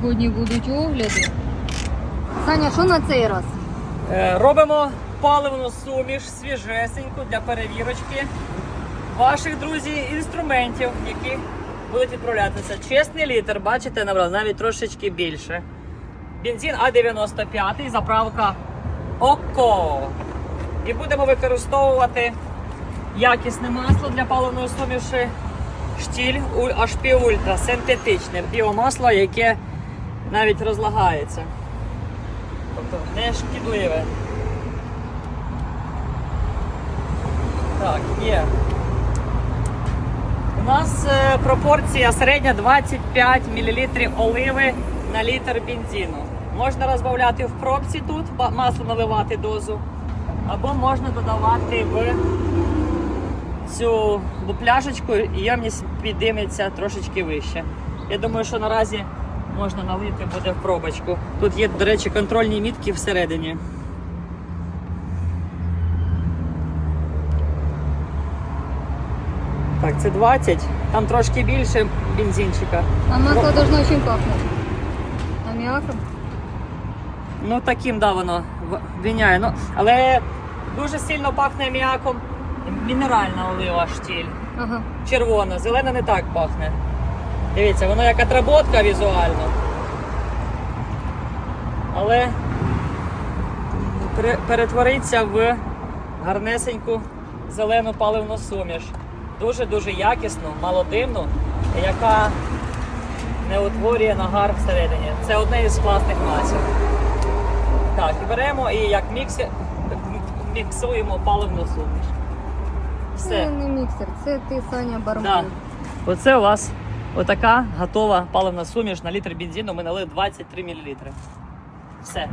Сьогодні будуть огляди. Саня, що на цей раз? Е, Робимо паливну суміш свіжесеньку для перевірочки ваших друзів інструментів, які будуть відправлятися. Чесний літр, бачите, набрав навіть трошечки більше. Бензин А95, заправка ОКО. І будемо використовувати якісне масло для паливної суміші. Штіль HP Ultra, синтетичне біомасло, яке навіть розлагається. Тобто не шкідливе. Так, є. У нас е, пропорція середня 25 мл оливи на літр бензину. Можна розбавляти в пробці тут, масло наливати дозу, або можна додавати в цю пляшечку і ємність підійметься трошечки вище. Я думаю, що наразі можна налити буде в пробочку. Тут є, до речі, контрольні мітки всередині. Так, це 20, там трошки більше бензинчика. А масло должно чим пахнути? Аміаком? Ну таким, да, воно виняє. Ну, але дуже сильно пахне м'яком. Мінеральна олива штіль. Ага. Червона, зелена не так пахне. Дивіться, воно як отработка візуально. Але перетвориться в гарнесеньку зелену паливну суміш. Дуже-дуже якісну, малодимну, яка не утворює нагар всередині. Це одне із класних масел. Так, і беремо і як міксі, міксуємо паливну суміш. Це не міксер, це ти, Саня, бармен. Да. Оце у вас отака готова паливна суміш на літр бензину. Ми налили 23 мл. Все.